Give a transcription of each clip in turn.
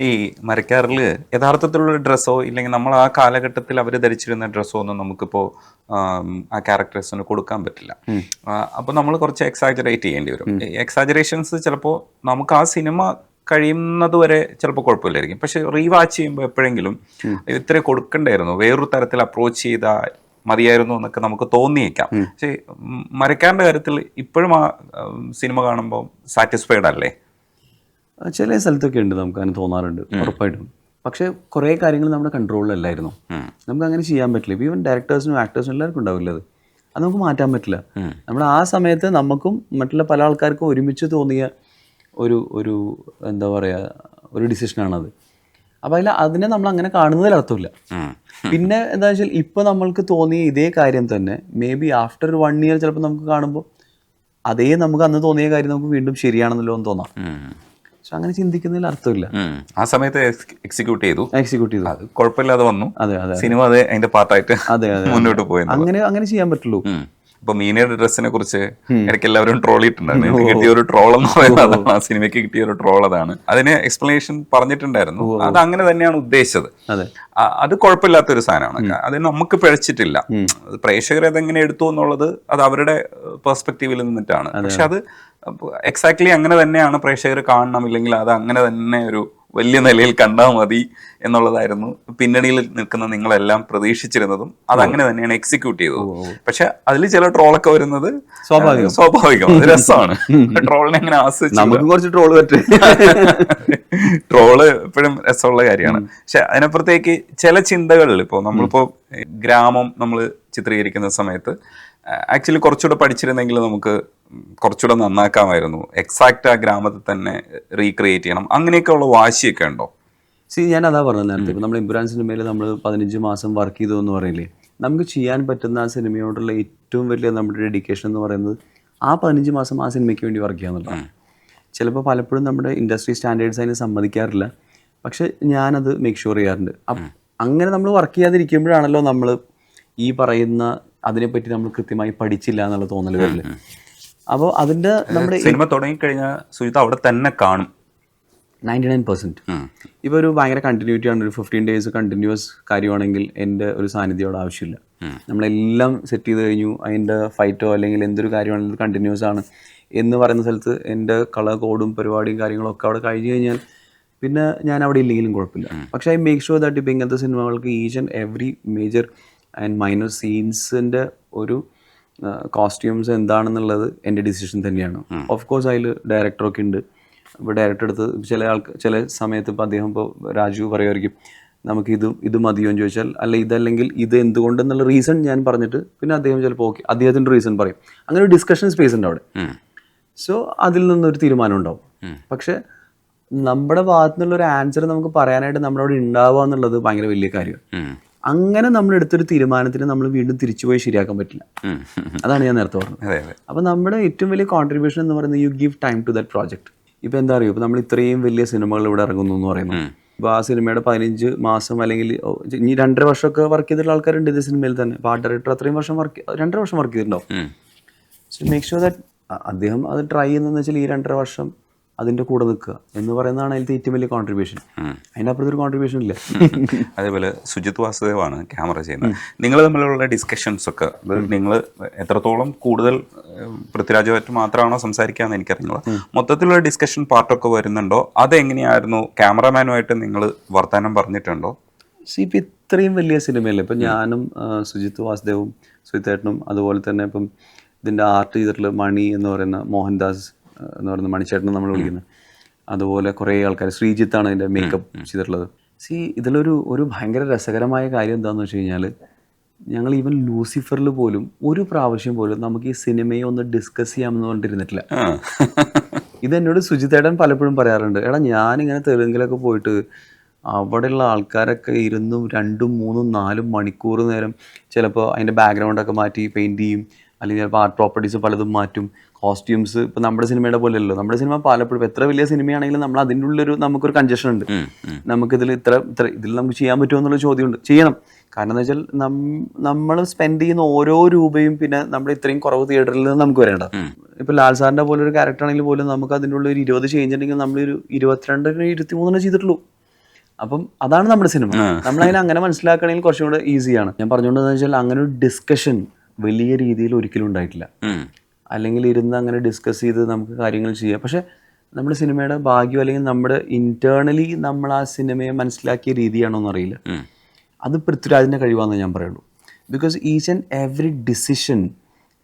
ഈ മരക്കാറിൽ യഥാർത്ഥത്തിലുള്ള ഡ്രസ്സോ ഇല്ലെങ്കിൽ നമ്മൾ ആ കാലഘട്ടത്തിൽ അവർ ധരിച്ചിരുന്ന ഡ്രസ്സോ ഒന്നും നമുക്കിപ്പോൾ ആ ക്യാരക്ടേഴ്സിന് കൊടുക്കാൻ പറ്റില്ല. അപ്പോൾ നമ്മൾ കുറച്ച് എക്സാജറേറ്റ് ചെയ്യേണ്ടി വരും. എക്സാജറേഷൻസ് ചിലപ്പോൾ നമുക്ക് ആ സിനിമ കഴിയുന്നത് വരെ ചിലപ്പോൾ കുഴപ്പമില്ലായിരിക്കും. പക്ഷെ റീവാച്ച് ചെയ്യുമ്പോൾ എപ്പോഴെങ്കിലും ഇത്രയും കൊടുക്കണ്ടായിരുന്നു. വേറൊരു തരത്തിൽ അപ്രോച്ച് ചെയ്ത മതിയായിരുന്നു എന്നൊക്കെ നമുക്ക് തോന്നിയേക്കാം. പക്ഷേ മരക്കാരന്റെ കാര്യത്തിൽ ഇപ്പോഴും ആ സിനിമ കാണുമ്പോൾ സാറ്റിസ്ഫൈഡ് അല്ലേ? ചില സ്ഥലത്തൊക്കെ ഉണ്ട് നമുക്ക് അങ്ങനെ തോന്നാറുണ്ട്. ഉറപ്പായിട്ടും. പക്ഷേ കുറേ കാര്യങ്ങൾ നമ്മുടെ കൺട്രോളിലല്ലായിരുന്നു. നമുക്ക് അങ്ങനെ ചെയ്യാൻ പറ്റില്ല. ഇപ്പോൾ ഈവൻ ഡയറക്ടേഴ്സിനും ആക്ടേഴ്സിനും എല്ലാവർക്കും ഉണ്ടാവില്ല അത്. അത് നമുക്ക് മാറ്റാൻ പറ്റില്ല. നമ്മൾ ആ സമയത്ത് നമുക്കും മറ്റുള്ള പല ആൾക്കാർക്കും ഒരുമിച്ച് തോന്നിയ ഒരു ഒരു എന്താ പറയുക ഒരു ഡിസിഷനാണത്. അപ്പോൾ അതിൽ അതിനെ നമ്മൾ അങ്ങനെ കാണുന്നതിൽ അർത്ഥമില്ല. പിന്നെ എന്താ വെച്ചാൽ ഇപ്പോൾ നമ്മൾക്ക് തോന്നിയ ഇതേ കാര്യം തന്നെ maybe after one year ചിലപ്പോൾ നമുക്ക് കാണുമ്പോൾ അതേ നമുക്ക് അന്ന് തോന്നിയ കാര്യം നമുക്ക് വീണ്ടും ശരിയാണെന്നല്ലോ എന്ന് തോന്നാം. പക്ഷെ അങ്ങനെ ചിന്തിക്കുന്നതിൽ അർത്ഥമില്ല. ആ സമയത്ത് എക്സിക്യൂട്ട് ചെയ്തു. എക്സിക്യൂട്ട് ചെയ്തു. അത് കുഴപ്പമില്ലാതെ വന്നു. അതെ അതെ സിനിമ അത് അതിന്റെ പാർട്ടായിട്ട് അതെ അതെ മുന്നോട്ട് പോയി അങ്ങനെ അങ്ങനെ ചെയ്യാൻ പറ്റുള്ളൂ. ഇപ്പൊ മീനയുടെ ഡ്രസ്സിനെ കുറിച്ച് ഇടയ്ക്ക് എല്ലാവരും ട്രോൾ ചെയ്തിട്ടുണ്ടായിരുന്നു. കിട്ടിയ ഒരു ട്രോൾ എന്ന് പറയുന്നത് അതാണ്. ആ സിനിമയ്ക്ക് കിട്ടിയ ഒരു ട്രോൾ അതാണ്. അതിന് എക്സ്പ്ലനേഷൻ പറഞ്ഞിട്ടുണ്ടായിരുന്നു. അത് അങ്ങനെ തന്നെയാണ് ഉദ്ദേശിച്ചത്. അതെ. അത് കുഴപ്പമില്ലാത്തൊരു സാധനമാണ്. അത് നമുക്ക് പിഴച്ചിട്ടില്ല. പ്രേക്ഷകർ അതെങ്ങനെ എടുത്തു എന്നുള്ളത് അത് അവരുടെ പെർസ്പെക്റ്റീവിൽ നിന്നിട്ടാണ്. പക്ഷെ അത് എക്സാക്ട്ലി അങ്ങനെ തന്നെയാണ് പ്രേക്ഷകർ കാണണം ഇല്ലെങ്കിൽ അത് അങ്ങനെ തന്നെ ഒരു വലിയ നിലയിൽ കണ്ടാൽ മതി എന്നുള്ളതായിരുന്നു. പിന്നണിയിൽ നിൽക്കുന്ന നിങ്ങളെല്ലാം പ്രതീക്ഷിച്ചിരുന്നതും അത് അങ്ങനെ തന്നെയാണ് എക്സിക്യൂട്ട് ചെയ്തത്. പക്ഷെ അതിൽ ചില ട്രോളൊക്കെ വരുന്നത് സ്വാഭാവികം. സ്വാഭാവികം. അത് രസമാണ്. ട്രോളിനെ അങ്ങനെ ആസ്വദിച്ചു നമുക്കും കുറച്ച് ട്രോൾ പറ്റും. ട്രോൾ എപ്പോഴും രസമുള്ള കാര്യമാണ്. പക്ഷെ അതിനപ്പുറത്തേക്ക് ചില ചിന്തകളിൽ ഇപ്പോൾ നമ്മളിപ്പോ ഗ്രാമം നമ്മൾ ചിത്രീകരിക്കുന്ന സമയത്ത് ആക്ച്വലി കുറച്ചുകൂടെ പഠിച്ചിരുന്നെങ്കിൽ നമുക്ക് കുറച്ചുകൂടെ നന്നാക്കാമായിരുന്നു. എക്സാക്ട് ആ ഗ്രാമത്തിൽ തന്നെ റീക്രിയേറ്റ് ചെയ്യണം. അങ്ങനെയൊക്കെ ഉള്ള വാശിയൊക്കെ ഉണ്ടോ? സി ഞാൻ അതാ പറഞ്ഞത് നേരത്തെ. ഇപ്പം നമ്മൾ ഇമ്പ്രാൻസിന്റെ മേലെ നമ്മൾ പതിനഞ്ച് മാസം വർക്ക് ചെയ്തു എന്ന് പറയില്ലേ? നമുക്ക് ചെയ്യാൻ പറ്റുന്ന ആ സിനിമയോടുള്ള ഏറ്റവും വലിയ നമ്മുടെ ഡെഡിക്കേഷൻ എന്ന് പറയുന്നത് ആ പതിനഞ്ച് മാസം ആ സിനിമയ്ക്ക് വേണ്ടി വർക്ക് ചെയ്യുക എന്നുള്ളതാണ്. ചിലപ്പോൾ പലപ്പോഴും നമ്മുടെ ഇൻഡസ്ട്രി സ്റ്റാൻഡേർഡ്സ് അതിനെ സമ്മതിക്കാറില്ല. പക്ഷെ ഞാനത് മേക്ക് ഷുവർ ചെയ്യാറുണ്ട്. അങ്ങനെ നമ്മൾ വർക്ക് ചെയ്യാതിരിക്കുമ്പോഴാണല്ലോ നമ്മൾ ഈ പറയുന്ന അതിനെപ്പറ്റി നമ്മൾ കൃത്യമായി പഠിച്ചില്ല എന്നുള്ള തോന്നൽ വരില്ല? അപ്പോൾ അതിന്റെ നമ്മുടെ സിനിമ തുടങ്ങിക്കഴിഞ്ഞാൽ സുജിത്ത് അവിടെ തന്നെ കാണും. നയന്റി നയൻ പെർസെന്റ് ഇപ്പോൾ ഒരു ഭയങ്കര കണ്ടിന്യൂറ്റി ആണ്. ഒരു ഫിഫ്റ്റീൻ ഡേയ്സ് കണ്ടിന്യൂസ് കാര്യമാണെങ്കിൽ എന്റെ ഒരു സാന്നിധ്യം അവിടെ ആവശ്യമില്ല നമ്മളെല്ലാം സെറ്റ് ചെയ്ത് കഴിഞ്ഞു. അതിന്റെ ഫൈറ്റോ അല്ലെങ്കിൽ എന്തൊരു കാര്യമാണെങ്കിലും കണ്ടിന്യൂസ് ആണ് എന്ന് പറയുന്ന സ്ഥലത്ത് എന്റെ കളർ കോഡും പരിപാടിയും കാര്യങ്ങളൊക്കെ അവിടെ കഴിഞ്ഞു കഴിഞ്ഞാൽ പിന്നെ ഞാൻ അവിടെ ഇല്ലെങ്കിലും കുഴപ്പമില്ല. പക്ഷേ ഐ മേക്ക് ഷുവർ ദാറ്റ് ഇപ്പം ഇങ്ങനത്തെ സിനിമകൾക്ക് each and every major and minor സീൻസിന്റെ ഒരു കോസ്റ്റ്യൂംസ് എന്താണെന്നുള്ളത് എന്റെ ഡിസിഷൻ തന്നെയാണ്. ഓഫ് കോഴ്സ് അതിൽ ഡയറക്ടറൊക്കെ ഉണ്ട്. ഇപ്പോൾ ഡയറക്ടർ എടുത്ത് ചില ആൾക്ക് ചില സമയത്ത് ഇപ്പോൾ അദ്ദേഹം ഇപ്പോൾ രാജു പറയുമായിരിക്കും നമുക്ക് ഇത് ഇത് മതിയോ? എന്ന് ചോദിച്ചാൽ അല്ല ഇതല്ലെങ്കിൽ ഇത് എന്തുകൊണ്ടെന്നുള്ള റീസൺ ഞാൻ പറഞ്ഞിട്ട് പിന്നെ അദ്ദേഹം ചിലപ്പോൾ ഓക്കെ അദ്ദേഹത്തിന്റെ റീസൺ പറയും. അങ്ങനെ ഒരു ഡിസ്കഷൻ സ്പേസ് ഉണ്ട് അവിടെ. സോ അതിൽ നിന്നൊരു തീരുമാനം ഉണ്ടാവും. പക്ഷേ നമ്മുടെ ഭാഗത്തു നിന്നുള്ള ഒരു ആൻസർ നമുക്ക് പറയാനായിട്ട് നമ്മുടെ അവിടെ ഉണ്ടാവുക എന്നുള്ളത് ഭയങ്കര വലിയ കാര്യമാണ് അങ്ങനെ നമ്മൾ എടുത്തൊരു തീരുമാനത്തിന് നമ്മൾ വീണ്ടും തിരിച്ചുപോയി ശരിയാക്കാൻ പറ്റില്ല. അതാണ് ഞാൻ നേരത്തെ പറഞ്ഞത്. അപ്പോൾ നമ്മുടെ ഏറ്റവും വലിയ കോൺട്രിബ്യൂഷൻ എന്ന് പറയുന്നത് you give time to that project ഇപ്പോൾ എന്താ പറയുക ഇപ്പോൾ നമ്മൾ ഇത്രയും വലിയ സിനിമകൾ ഇവിടെ ഇറങ്ങുന്നു എന്ന് പറയുന്നു ഇപ്പോൾ ആ സിനിമയുടെ പതിനഞ്ച് മാസം അല്ലെങ്കിൽ ഇനി രണ്ടര വർഷമൊക്കെ വർക്ക് ചെയ്തിട്ടുള്ള ആൾക്കാരുണ്ട് ഇത് സിനിമയിൽ തന്നെ. ആ ഡയറക്ടർ അത്രയും വർഷം വർക്ക് രണ്ടര വർഷം വർക്ക് ചെയ്തിട്ടുണ്ടാവും സോ മേക്ക് ഷുവർ ദാറ്റ് അദ്ദേഹം അത് ട്രൈ ചെയ്യുന്നതെന്ന് വെച്ചാൽ ഈ രണ്ടര വർഷം അതിന്റെ കൂടെ നിൽക്കുക എന്ന് പറയുന്നതാണ് അതിലത്തെ ഏറ്റവും വലിയ കോൺട്രിബ്യൂഷൻ അതിന്റെ ഒരു കോൺട്രിബ്യൂഷൻ ഇല്ല. അതേപോലെ സുജിത് വാസുദേവാണ് ക്യാമറ ചെയ്യുന്നത്. നിങ്ങൾ തമ്മിലുള്ള ഡിസ്കഷൻസ് ഒക്കെ അത് നിങ്ങൾ എത്രത്തോളം കൂടുതൽ പൃഥ്വിരാജുമായിട്ട് മാത്രമാണോ സംസാരിക്കാന്ന് എനിക്കറിഞ്ഞത് മൊത്തത്തിലുള്ള ഡിസ്കഷൻ പാർട്ടൊക്കെ വരുന്നുണ്ടോ? അതെങ്ങനെയായിരുന്നു? ക്യാമറമാനുമായിട്ട് നിങ്ങൾ വർത്തമാനം പറഞ്ഞിട്ടുണ്ടോ? സി ഇപ്പം ഇത്രയും വലിയ സിനിമയല്ലേ? ഇപ്പം ഞാനും സുജിത് വാസുദേവും സുജിത്തേട്ടനും അതുപോലെ തന്നെ ഇപ്പം ഇതിന്റെ ആർട്ട് ചെയ്തിട്ടുള്ള മണി എന്ന് പറയുന്ന മോഹൻദാസ് എന്ന് പറയുന്ന മണിച്ചേട്ടൻ നമ്മൾ വിളിക്കുന്നത് അതുപോലെ കുറേ ആൾക്കാർ ശ്രീജിത്താണ് ഇതിന്റെ മേക്കപ്പ് ചെയ്തിട്ടുള്ളത്. സി ഇതിലൊരു ഒരു ഭയങ്കര രസകരമായ കാര്യം എന്താണെന്ന് വെച്ച് കഴിഞ്ഞാൽ ഞങ്ങൾ ഈവൻ ലൂസിഫറിൽ പോലും ഒരു പ്രാവശ്യം പോലും നമുക്ക് ഈ സിനിമയെ ഒന്ന് ഡിസ്കസ് ചെയ്യാമെന്ന് പറഞ്ഞിരുന്നിട്ടില്ല. ഇത് എന്നോട് സുജിത്തേട്ടൻ പലപ്പോഴും പറയാറുണ്ട്. എടാ ഞാനിങ്ങനെ തെലുങ്കിലൊക്കെ പോയിട്ട് അവിടെയുള്ള ആൾക്കാരൊക്കെ ഇരുന്നും രണ്ടും മൂന്നും നാലും മണിക്കൂർ നേരം ചിലപ്പോൾ അതിന്റെ ബാക്ക്ഗ്രൗണ്ടൊക്കെ മാറ്റി പെയിന്റ് ചെയ്യും. അല്ലെങ്കിൽ ചിലപ്പോൾ ആർട്ട് പ്രോപ്പർട്ടീസ് പലതും മാറ്റും. കോസ്റ്റ്യൂംസ് ഇപ്പൊ നമ്മുടെ സിനിമയുടെ പോലെയല്ലോ നമ്മുടെ സിനിമ പലപ്പോഴും എത്ര വലിയ സിനിമയാണെങ്കിലും നമ്മൾ അതിന്റെ ഉള്ളൊരു നമുക്കൊരു കൺജഷൻ ഉണ്ട്. നമുക്കിതിൽ ഇത്ര ഇത്ര ഇതിൽ നമുക്ക് ചെയ്യാൻ പറ്റുമോ എന്നുള്ള ചോദ്യമുണ്ട്. ചെയ്യണം. കാരണം എന്ന് വെച്ചാൽ നമ്മൾ സ്പെൻഡ് ചെയ്യുന്ന ഓരോ രൂപയും പിന്നെ നമ്മൾ ഇത്രയും കുറവ് തിയേറ്ററിൽ നിന്ന് നമുക്ക് വരേണ്ട ഇപ്പൊ ലാൽ സാറിന്റെ പോലെ ഒരു ക്യാരക്ടർ ആണെങ്കിൽ പോലും നമുക്ക് അതിന്റെ ഉള്ളിൽ ഒരു ഇരുപത് ചേഞ്ച് ഉണ്ടെങ്കിൽ നമ്മളൊരു ഇരുപത്തിരണ്ടിന് ഇരുപത്തി മൂന്നിനെ ചെയ്തിട്ടുള്ളൂ. അപ്പം അതാണ് നമ്മുടെ സിനിമ. നമ്മളതിനെ അങ്ങനെ മനസ്സിലാക്കണമെങ്കിൽ കുറച്ചും കൂടെ ഈസിയാണ് ഞാൻ പറഞ്ഞുകൊണ്ടെന്ന് വെച്ചാൽ അങ്ങനെ ഒരു ഡിസ്കഷൻ വലിയ രീതിയിൽ ഒരിക്കലും ഉണ്ടായിട്ടില്ല. അല്ലെങ്കിൽ ഇരുന്ന് അങ്ങനെ ഡിസ്കസ് ചെയ്ത് നമുക്ക് കാര്യങ്ങൾ ചെയ്യാം. പക്ഷേ നമ്മുടെ സിനിമയുടെ ഭാഗ്യം അല്ലെങ്കിൽ നമ്മുടെ ഇന്റേണലി നമ്മൾ ആ സിനിമയെ മനസ്സിലാക്കിയ രീതിയാണോ എന്നറിയില്ല. അത് പൃഥ്വിരാജിന്റെ കഴിവാണെന്ന് ഞാൻ പറയുള്ളൂ. Because each and every decision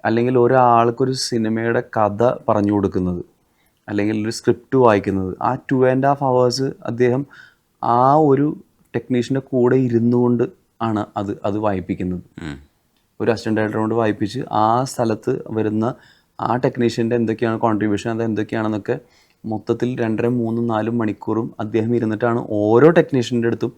അല്ലെങ്കിൽ ഒരാൾക്കൊരു സിനിമയുടെ കഥ പറഞ്ഞു കൊടുക്കുന്നത് അല്ലെങ്കിൽ ഒരു സ്ക്രിപ്റ്റ് വായിക്കുന്നത് ആ ടു ആൻഡ് ഹാഫ് അവേഴ്സ് അദ്ദേഹം ആ ഒരു ടെക്നീഷ്യന്റെ കൂടെ ഇരുന്നുകൊണ്ട് ആണ് അത് അത് വായിപ്പിക്കുന്നത്. ഒരു അസിസ്റ്റന്റ് ഡയറക്ടർ കൊണ്ട് വായിപ്പിച്ച് ആ സ്ഥലത്ത് വരുന്ന ആ ടെക്നീഷ്യന്റെ എന്തൊക്കെയാണ് കോൺട്രിബ്യൂഷൻ അത് എന്തൊക്കെയാണെന്നൊക്കെ മൊത്തത്തിൽ രണ്ടര മൂന്നും നാലും മണിക്കൂറും അദ്ദേഹം ഇരുന്നിട്ടാണ് ഓരോ ടെക്നീഷ്യന്റെ അടുത്തും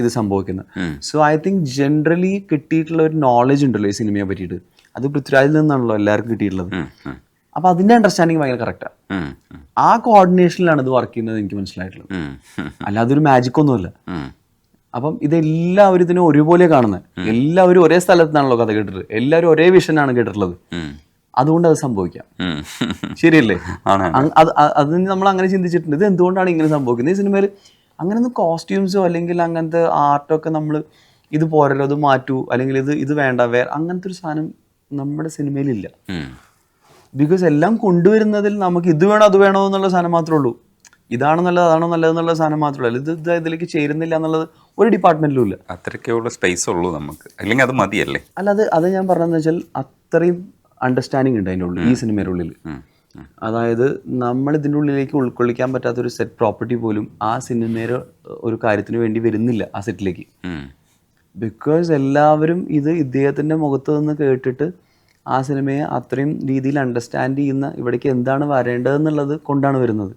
ഇത് സംഭവിക്കുന്നത്. സോ ഐ തിങ്ക് ജനറലി കിട്ടിയിട്ടുള്ള ഒരു നോളജ് ഉണ്ടല്ലോ ഈ സിനിമയെ പറ്റിയിട്ട്. അത് പൃഥ്വിരാജിൽ നിന്നാണല്ലോ എല്ലാവർക്കും കിട്ടിയിട്ടുള്ളത്. അപ്പൊ അതിന്റെ അപ്പോൾ അതിന്റെ അണ്ടർസ്റ്റാൻഡിങ് ഭയങ്കര കറക്റ്റാണ്. ആ കോർഡിനേഷനിലാണ് ഇത് വർക്ക് ചെയ്യുന്നത് എനിക്ക് മനസ്സിലായിട്ടുള്ളത്. അല്ലാതെ ഒരു മാജിക് ഒന്നുമല്ല. അപ്പം ഇതെല്ലാവരും ഇതിനെ ഒരുപോലെ കാണുന്നത്. എല്ലാവരും ഒരേ സ്ഥലത്താണല്ലോ കഥ കേട്ടിട്ട്. എല്ലാവരും ഒരേ വിഷനാണ് കേട്ടിട്ടുള്ളത്. അതുകൊണ്ട് അത് സംഭവിക്കാം. ശരിയല്ലേ? അത് അത് അത് നമ്മൾ അങ്ങനെ ചിന്തിച്ചിട്ടുണ്ട്. ഇത് എന്തുകൊണ്ടാണ് ഇങ്ങനെ സംഭവിക്കുന്നത്? ഈ സിനിമയിൽ അങ്ങനെ ഒന്ന് കോസ്റ്റ്യൂംസോ അല്ലെങ്കിൽ അങ്ങനത്തെ ആർട്ടൊക്കെ നമ്മൾ ഇത് പോരല്ലോ ഇത് മാറ്റൂ അല്ലെങ്കിൽ ഇത് ഇത് വേണ്ട വേറെ അങ്ങനത്തെ ഒരു സാധനം നമ്മുടെ സിനിമയിലില്ല. ബിക്കോസ് എല്ലാം കൊണ്ടുവരുന്നതിൽ നമുക്ക് ഇത് വേണോ അത് വേണോ എന്നുള്ള സാധനം മാത്രമേ ഉള്ളൂ. ഇതാണോ നല്ലത് അതാണോ നല്ലത് എന്നുള്ള സാധനം മാത്രമേ ഉള്ളൂ. ഇത് ഇത് ഇതിലേക്ക് ചേരുന്നില്ല എന്നുള്ളത് ഒരു ഡിപ്പാർട്ട്മെന്റിലും ഇല്ല. അത്രയ്ക്കേ ഉള്ള സ്പേസ് ഉള്ളൂ നമുക്ക്. അല്ലെങ്കിൽ അത് മതിയല്ലേ? അല്ല അത് അത് ഞാൻ പറഞ്ഞതെന്ന് വെച്ചാൽ അത്രയും അണ്ടർസ്റ്റാൻഡിങ് ഉണ്ട് അതിന്റെ ഉള്ളിൽ ഈ സിനിമയുടെ ഉള്ളിൽ. അതായത് നമ്മൾ ഇതിന്റെ ഉള്ളിലേക്ക് ഉൾക്കൊള്ളിക്കാൻ പറ്റാത്ത ഒരു സെറ്റ് പ്രോപ്പർട്ടി പോലും ആ സിനിമയുടെ ഒരു കാര്യത്തിന് വേണ്ടി വരുന്നില്ല ആ സെറ്റിലേക്ക് ബിക്കോസ് എല്ലാവരും ഇത് ഇദ്ദേഹത്തിന്റെ മുഖത്ത് നിന്ന് കേട്ടിട്ട് ആ സിനിമയെ അത്രയും രീതിയിൽ അണ്ടർസ്റ്റാൻഡ് ചെയ്യുന്ന ഇവിടേക്ക് എന്താണ് വരേണ്ടതെന്നുള്ളത് കൊണ്ടാണ് വരുന്നത്.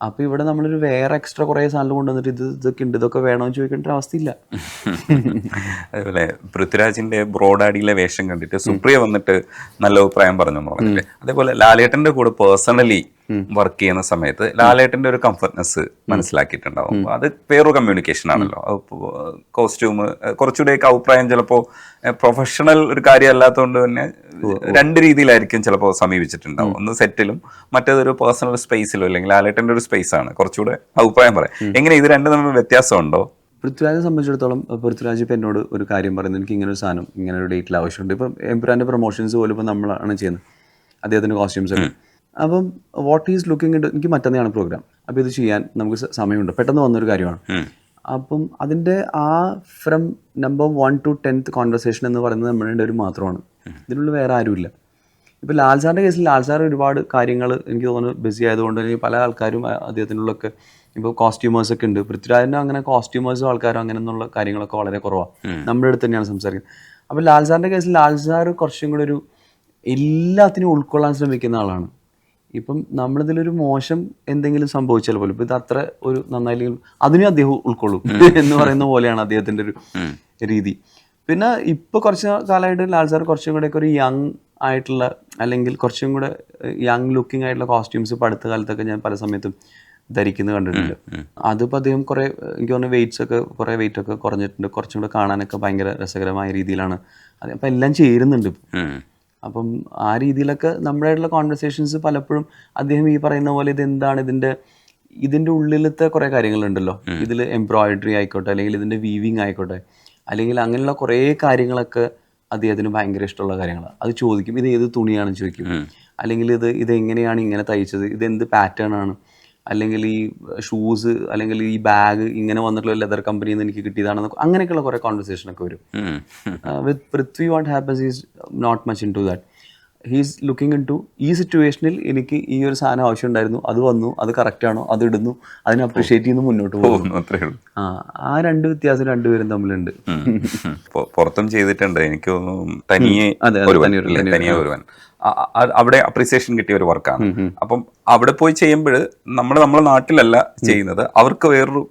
അപ്പോൾ ഇവിടെ നമ്മളൊരു വേറെ എക്സ്ട്രാ കുറേ സാധനം കൊണ്ടുവന്നിട്ട് ഇത് ഇതൊക്കെ ഉണ്ട്. ഇതൊക്കെ വേണമെന്ന് ചോദിക്കേണ്ട ഒരു അവസ്ഥയില്ല. അതേപോലെ പൃഥ്വിരാജിന്റെ ബ്രോഡാഡിയിലെ വേഷം കണ്ടിട്ട് സുപ്രിയ വന്നിട്ട് നല്ല അഭിപ്രായം പറഞ്ഞു പറഞ്ഞില്ലേ? അതേപോലെ ലാലേട്ടന്റെ കൂടെ പേഴ്സണലി വർക്ക് ചെയ്യുന്ന സമയത്ത് ലാലേട്ടന്റെ ഒരു കംഫർട്ട്നെസ് മനസ്സിലാക്കിയിട്ടുണ്ടാവും. അത് വേറൊരു കമ്മ്യൂണിക്കേഷൻ ആണല്ലോ. കോസ്റ്റ്യൂം കുറച്ചുകൂടെയൊക്കെ അഭിപ്രായം ചിലപ്പോൾ പ്രൊഫഷണൽ ഒരു കാര്യം അല്ലാത്തതുകൊണ്ട് തന്നെ രണ്ട് രീതിയിലായിരിക്കും ചിലപ്പോൾ സമീപിച്ചിട്ടുണ്ടാവും ഒന്ന് സെറ്റിലും മറ്റേതൊരു പേഴ്സണൽ സ്പേസിലോ അല്ലെങ്കിൽ ആലേട്ടന്റെ ഒരു സ്പേസ് ആണ് കുറച്ചുകൂടെ അഭിപ്രായം പറയാം. എങ്ങനെ ഇത് രണ്ടും തമ്മിൽ വ്യത്യാസമുണ്ടോ? പൃഥ്വിരാജിനെ സംബന്ധിച്ചിടത്തോളം പൃഥ്വിരാജ് ഇപ്പം എന്നോട് ഒരു കാര്യം പറയുന്നത് എനിക്ക് ഇങ്ങനെ ഒരു സാധനം ഇങ്ങനെ ഒരു ഡേറ്റിൽ ആവശ്യമുണ്ട്. ഇപ്പം എംപുരാന്റെ പ്രൊമോഷൻസ് പോലും ഇപ്പം നമ്മളാണ് ചെയ്യുന്നത്. അദ്ദേഹത്തിന്റെ കോസ്റ്റ്യൂംസ് ഒക്കെ. അപ്പം വാട്ട് ഈസ് ലുക്കിംഗ് ഇട്ട് എനിക്ക് മറ്റന്നാണ് പ്രോഗ്രാം അപ്പോൾ ഇത് ചെയ്യാൻ നമുക്ക് സമയമുണ്ട്. പെട്ടെന്ന് വന്നൊരു കാര്യമാണ്. അപ്പം അതിന്റെ ആ from number one to tenth conversation എന്ന് പറയുന്നത് നമ്മളുടെ ഒരു മാത്രമാണ്. ഇതിനുള്ള വേറെ ആരുമില്ല. ഇപ്പോൾ ലാൽ സാറിന്റെ കേസിൽ ലാൽ സാർ ഒരുപാട് കാര്യങ്ങൾ എനിക്ക് തോന്നുന്നു ബിസി ആയതുകൊണ്ട് അല്ലെങ്കിൽ പല ആൾക്കാരും അദ്ദേഹത്തിനുള്ളൊക്കെ ഇപ്പോൾ കോസ്റ്റ്യൂമേഴ്സ് ഒക്കെ ഉണ്ട്. പൃഥ്വിരാജിനും അങ്ങനെ കോസ്റ്റ്യൂമേഴ്സും ആൾക്കാരും അങ്ങനെ എന്നുള്ള കാര്യങ്ങളൊക്കെ വളരെ കുറവാണ് നമ്മുടെ അടുത്ത് തന്നെയാണ് സംസാരിക്കുന്നത്. അപ്പോൾ ലാൽ സാറിന്റെ കേസിൽ ലാൽ സാർ കുറച്ചും കൂടെ ഒരു എല്ലാത്തിനും ഉൾക്കൊള്ളാൻ ശ്രമിക്കുന്ന ആളാണ്. ഇപ്പം നമ്മളിതിലൊരു മോശം എന്തെങ്കിലും സംഭവിച്ചാൽ പോലും ഇപ്പം ഇത് അത്ര ഒരു നന്നായില്ലെങ്കിൽ അതിനും അദ്ദേഹം ഉൾക്കൊള്ളും എന്ന് പറയുന്ന പോലെയാണ് അദ്ദേഹത്തിന്റെ ഒരു രീതി. പിന്നെ ഇപ്പോൾ കുറച്ച് കാലമായിട്ട് ലാൽ സാർ കുറച്ചും കൂടെ ഒരു യങ് ആയിട്ടുള്ള അല്ലെങ്കിൽ കുറച്ചും കൂടെ യങ് ലുക്കിംഗ് ആയിട്ടുള്ള കോസ്റ്റ്യൂംസ് ഇപ്പോൾ അടുത്ത കാലത്തൊക്കെ ഞാൻ പല സമയത്തും ധരിക്കുന്നത് കണ്ടിട്ടുണ്ട്. അതിപ്പോൾ അദ്ദേഹം കുറേ എനിക്ക് തോന്നുന്നു വെയിറ്റ്സ് ഒക്കെ കുറേ വെയിറ്റ് ഒക്കെ കുറഞ്ഞിട്ടുണ്ട്. കുറച്ചും കൂടെ കാണാനൊക്കെ ഭയങ്കര രസകരമായ രീതിയിലാണ്. അപ്പം എല്ലാം ചേരുന്നുണ്ട്. അപ്പം ആ രീതിയിലൊക്കെ നമ്മുടെയായിട്ടുള്ള കോൺവെർസേഷൻസ് പലപ്പോഴും അദ്ദേഹം ഈ പറയുന്ന പോലെ ഇത് എന്താണ് ഇതിന്റെ ഇതിന്റെ ഉള്ളിലത്തെ കുറേ കാര്യങ്ങളുണ്ടല്ലോ. ഇതിൽ എംബ്രോയിഡറി ആയിക്കോട്ടെ അല്ലെങ്കിൽ ഇതിന്റെ വീവിങ് ആയിക്കോട്ടെ അല്ലെങ്കിൽ അങ്ങനെയുള്ള കുറേ കാര്യങ്ങളൊക്കെ അദ്ദേഹത്തിന് ഭയങ്കര ഇഷ്ടമുള്ള കാര്യങ്ങളാണ് അത് ചോദിക്കും ഇത് ഏത് തുണിയാണെന്ന് ചോദിക്കും? അല്ലെങ്കിൽ ഇത് ഇത് എങ്ങനെയാണ് ഇങ്ങനെ തയ്ച്ചത്? ഇത് എന്ത് പാറ്റേൺ ആണ്? അല്ലെങ്കിൽ ഈ ഷൂസ് അല്ലെങ്കിൽ ഈ ബാഗ് ഇങ്ങനെ വന്നിട്ടുള്ള ലെതർ കമ്പനിന്ന് നിന്ന് എനിക്ക് കിട്ടിയതാണെന്ന് അങ്ങനെയൊക്കെയുള്ള കുറേ കോൺവെർസേഷൻ ഒക്കെ വരും. With Prithvi what happens is not much into that he's looking into ഈ സിറ്റുവേഷനിൽ എനിക്ക് ഈ ഒരു സാധനം ആവശ്യമുണ്ടായിരുന്നു. അത് വന്നു അത് കറക്റ്റ് ആണോ അത് ഇടുന്നു അതിനെ അപ്രീഷിയേറ്റ് ചെയ്യുന്നു മുന്നോട്ട് പോകുന്നു. പോകുന്നു അത്രേ ഉള്ളൂ. ആ ആ രണ്ട് വ്യത്യാസം രണ്ടുപേരും തമ്മിലുണ്ട്. പുറത്തും ചെയ്തിട്ടുണ്ട്. എനിക്ക് തനിയെ തനിയെ ഒരുവൻ. അവിടെ അപ്രീസിയേഷൻ കിട്ടിയ ഒരു വർക്കാണ് അപ്പം അവിടെ പോയി ചെയ്യുമ്പോൾ നമ്മൾ നമ്മുടെ നാട്ടിലല്ല ചെയ്യുന്നത്. അവർക്ക് വേറൊരു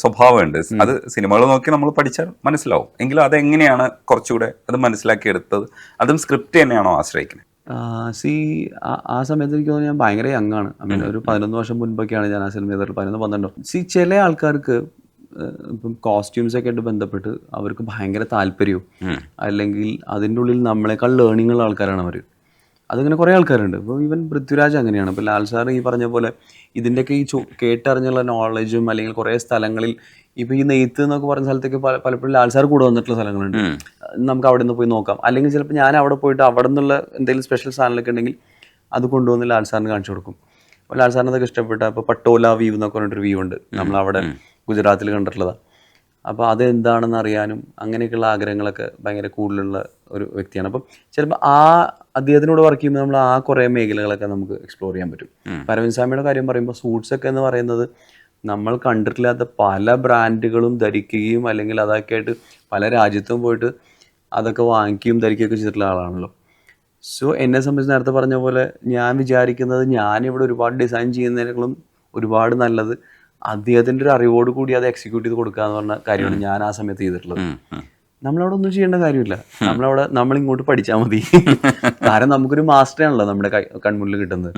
സ്വഭാവമുണ്ട്. അത് സിനിമകൾ നോക്കി നമ്മൾ പഠിച്ചാൽ മനസ്സിലാവും. എങ്കിലും അതെങ്ങനെയാണ് കുറച്ചുകൂടെ അത് മനസ്സിലാക്കിയെടുത്തത്? അതും സ്ക്രിപ്റ്റ് തന്നെയാണോ ആശ്രയിക്കുന്നത്? സി ആ സമയത്ത് എനിക്ക് തോന്നുന്നു ഞാൻ ഭയങ്കര യങ് ആണ്. ഐ മീൻ ഒരു പതിനൊന്ന് വർഷം മുൻപൊക്കെയാണ് ഞാൻ ആ സിനിമ ചെയ്തിട്ടുള്ളത് പതിനൊന്ന് പന്ത്രണ്ടോ. സി ചില ആൾക്കാർക്ക് ഇപ്പം കോസ്റ്റ്യൂംസ് ഒക്കെ ആയിട്ട് ബന്ധപ്പെട്ട് അവർക്ക് ഭയങ്കര താല്പര്യവും. അല്ലെങ്കിൽ അതിന്റെ ഉള്ളിൽ നമ്മളെക്കാൾ ലേണിംഗ് ഉള്ള ആൾക്കാരാണ് അവർ അതിങ്ങനെ കുറേ ആൾക്കാരുണ്ട്. ഇപ്പോൾ ഈവൻ പൃഥ്വിരാജ് അങ്ങനെയാണ്. ഇപ്പോൾ ലാൽ സാർ ഈ പറഞ്ഞ പോലെ ഇതിന്റെയൊക്കെ ഈ ചോ- കേട്ടറിഞ്ഞുള്ള നോളജും അല്ലെങ്കിൽ കുറേ സ്ഥലങ്ങളിൽ ഇപ്പോൾ ഈ നെയ്ത്ത് എന്നൊക്കെ പറഞ്ഞ സ്ഥലത്തേക്ക് പല പലപ്പോഴും ലാൽ സാർ കൂടെ വന്നിട്ടുള്ള സ്ഥലങ്ങളുണ്ട്. നമുക്ക് അവിടെ നിന്ന് പോയി നോക്കാം. അല്ലെങ്കിൽ ചിലപ്പോൾ ഞാൻ അവിടെ പോയിട്ട് അവിടെ നിന്നുള്ള എന്തെങ്കിലും സ്പെഷ്യൽ സാധനങ്ങളൊക്കെ ഉണ്ടെങ്കിൽ അത് കൊണ്ടുവന്ന് ലാൽ സാറിന് കാണിച്ചു കൊടുക്കും. അപ്പോൾ ലാൽ സാറിന് അതൊക്കെ ഇഷ്ടപ്പെട്ട. അപ്പോൾ പട്ടോല വ്യൂ എന്നൊക്കെ പറഞ്ഞിട്ടൊരു വ്യൂ ഉണ്ട്. നമ്മളവിടെ ഗുജറാത്തിൽ കണ്ടിട്ടുള്ളതാണ് അപ്പോൾ അതെന്താണെന്ന് അറിയാനും അങ്ങനെയൊക്കെയുള്ള ആഗ്രഹങ്ങളൊക്കെ ഭയങ്കര കൂടുതലുള്ള ഒരു വ്യക്തിയാണ്. അപ്പം ചിലപ്പോൾ ആ അദ്ദേഹത്തിനോട് വർക്ക് ചെയ്യുമ്പോൾ നമ്മൾ ആ കുറേ മേഖലകളൊക്കെ നമുക്ക് എക്സ്പ്ലോർ ചെയ്യാൻ പറ്റും. ഇപ്പം അരവിന്ദ് സ്വാമിയുടെ കാര്യം പറയുമ്പോൾ സൂട്ട്സ് ഒക്കെ എന്ന് പറയുന്നത് നമ്മൾ കണ്ടിട്ടില്ലാത്ത പല ബ്രാൻഡുകളും ധരിക്കുകയും അല്ലെങ്കിൽ അതൊക്കെ ആയിട്ട് പല രാജ്യത്തും പോയിട്ട് അതൊക്കെ വാങ്ങിക്കുകയും ധരിക്കുകയൊക്കെ ചെയ്തിട്ടുള്ള ആളാണല്ലോ. സോ എന്നെ സംബന്ധിച്ച് നേരത്തെ പറഞ്ഞ പോലെ ഞാൻ വിചാരിക്കുന്നത് ഞാനിവിടെ ഒരുപാട് ഡിസൈൻ ചെയ്യുന്നതിനേക്കാളും ഒരുപാട് നല്ലത് അദ്ദേഹത്തിന്റെ ഒരു അറിവോട് കൂടി അത് എക്സിക്യൂട്ട് ചെയ്ത് കൊടുക്കുക എന്ന് പറഞ്ഞ കാര്യമാണ് ഞാൻ ആ സമയത്ത് ചെയ്തിട്ടുള്ളത്. നമ്മളവിടെ ഒന്നും ചെയ്യേണ്ട കാര്യമില്ല. നമ്മളവിടെ നമ്മൾ ഇങ്ങോട്ട് പഠിച്ചാൽ മതി. കാരണം നമുക്കൊരു മാസ്റ്റർ ആണല്ലോ നമ്മുടെ കൺമുന്നിൽ കിട്ടുന്നത്.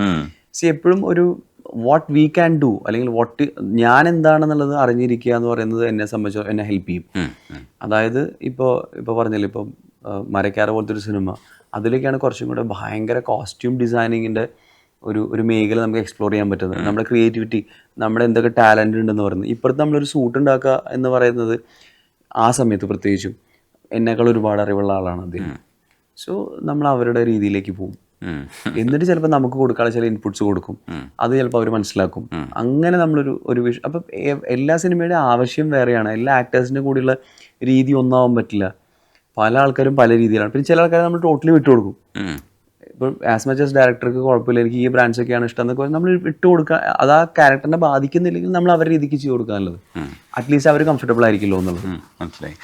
സി എപ്പോഴും ഒരു വാട്ട് വി ക്യാൻ ഡു അല്ലെങ്കിൽ വാട്ട് ഞാൻ എന്താണെന്നുള്ളത് അറിഞ്ഞിരിക്കുക എന്ന് പറയുന്നത് എന്നെ സംബന്ധിച്ചോ എന്നെ ഹെൽപ്പ് ചെയ്യും. അതായത് ഇപ്പോൾ ഇപ്പോൾ പറഞ്ഞില്ലേ ഇപ്പം മരക്കാറ പോലത്തെ ഒരു സിനിമ അതിലേക്കാണ് കുറച്ചും കൂടെ ഭയങ്കര കോസ്റ്റ്യൂം ഡിസൈനിങ്ങിന്റെ ഒരു ഒരു മേഖല നമുക്ക് എക്സ്പ്ലോർ ചെയ്യാൻ പറ്റുന്നത്. നമ്മുടെ ക്രിയേറ്റിവിറ്റി നമ്മുടെ എന്തൊക്കെ ടാലന്റ് ഉണ്ടെന്ന് പറയുന്നത്. ഇപ്പോഴത്തെ നമ്മളൊരു സൂട്ട് ഉണ്ടാക്കുക എന്ന് പറയുന്നത് ആ സമയത്ത് പ്രത്യേകിച്ചും എന്നേക്കാൾ ഒരുപാട് അറിവുള്ള ആളാണ് അദ്ദേഹം. സോ നമ്മൾ അവരുടെ രീതിയിലേക്ക് പോകും. എന്നിട്ട് ചിലപ്പോൾ നമുക്ക് കൊടുക്കാനുള്ള ചില ഇൻപുട്സ് കൊടുക്കും. അത് ചിലപ്പോൾ അവർ മനസ്സിലാക്കും. അങ്ങനെ നമ്മളൊരു ഒരു വിഷയം അപ്പം എല്ലാ സിനിമയുടെ ആവശ്യം വേറെയാണ്. എല്ലാ ആക്ടേഴ്സിന്റെ കൂടെയുള്ള രീതി ഒന്നാവാൻ പറ്റില്ല. പല ആൾക്കാരും പല രീതിയിലാണ്. പിന്നെ ചില ആൾക്കാരെ നമ്മൾ ടോട്ടലി വിട്ടു കൊടുക്കും ഇപ്പം ആസ് മച്ച് ആസ് ഡയറക്ടർക്ക് കുഴപ്പമില്ല എനിക്ക് ഈ ബ്രാൻഡ്സ് ഒക്കെയാണ് ഇഷ്ടം എന്നൊക്കെ നമ്മൾ ഇട്ട് കൊടുക്കുക അത് ആ ക്യാരക്ടറിനെ ബാധിക്കുന്നില്ലെങ്കിൽ നമ്മൾ അവരുടെ രീതിക്ക് ചെയ്ത് കൊടുക്കാനുള്ളത് അറ്റ്ലീസ്റ്റ് അവർ കംഫർട്ടബിൾ ആയിരിക്കുമല്ലോ എന്നുള്ളത് മനസ്സിലായി.